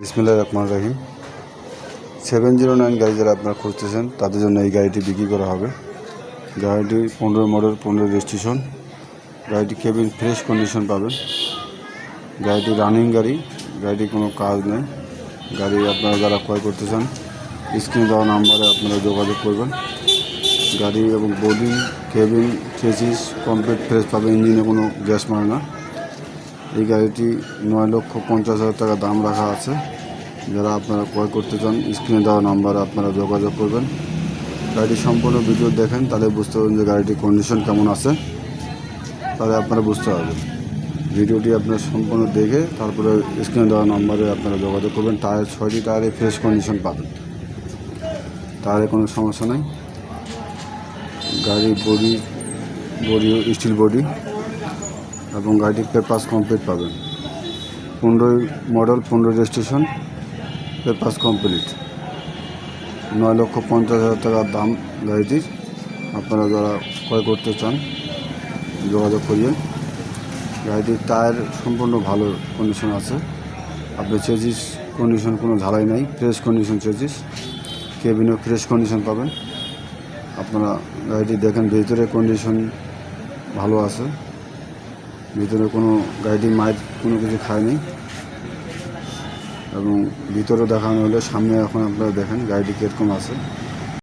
বিসমিল্লাহ রহমান রাহিম। সেভেন জিরো নাইন গাড়ি যারা আপনারা খুঁজতেছেন, তাদের জন্য এই গাড়িটি বিক্রি করা হবে। গাড়িটি পনেরো মডেল, পনেরো রেজিস্ট্রেশন। গাড়িটি কেবিন ফ্রেশ কন্ডিশন পাবেন। গাড়িটি রানিং গাড়ি, গাড়িটি কোনো কাজ নেই। গাড়ি আপনারা যারা ক্রয় করতে চান স্ক্রিনে দেওয়া নাম্বারে আপনারা যোগাযোগ করবেন। গাড়ি এবং body cabin chassis complete, fresh পাবেন, ইঞ্জিনে কোনো গ্যাস মারে না। এই গাড়িটি নয় লক্ষ পঞ্চাশ হাজার টাকা দাম রাখা আছে। যারা আপনারা ক্রয় করতে চান, স্ক্রিনে দেওয়া নাম্বারে আপনারা যোগাযোগ করবেন। গাড়িটি সম্পূর্ণ ভিডিও দেখেন, তাহলে বুঝতে পারবেন যে গাড়িটির কন্ডিশন কেমন আছে। তাহলে আপনারা বুঝতে পারবেন। ভিডিওটি আপনারা সম্পূর্ণ দেখে, তারপরে স্ক্রিনে দেওয়া নাম্বারে আপনারা যোগাযোগ করবেন। টায়ার ছয়টি টায়ারে ফ্রেশ কন্ডিশন পাবেন। টায়ারে কোনো সমস্যা নেই। গাড়ির বডি বডি স্টিল বডি এবং গাড়িটির পেপাস কমপ্লিট পাবেন। পনেরোই মডেল, পনেরো রেজিস্ট্রেশন পেপাস কমপ্লিট। নয় লক্ষ পঞ্চাশ হাজার টাকার দাম গাড়িটির। আপনারা যারা ক্রয় করতে চান, যোগাযোগ করিয়ে গাড়িটির টায়ার সম্পূর্ণ ভালো কন্ডিশন আছে। আপনি চেজিস কন্ডিশন কোনো ঝালাই নাই ফ্রেশ কন্ডিশন চেজিস। কেবিনও ফ্রেশ কন্ডিশন পাবেন। আপনারা গাড়িটি দেখেন, ভেতরে কন্ডিশন ভালো আছে। ভিতরে কোনো গাড়িটি মায়ের কোনো কিছু খায়নি। এবং ভিতরে দেখানো হলে সামনে এখন আপনারা দেখেন গাড়িটি কীরকম আছে।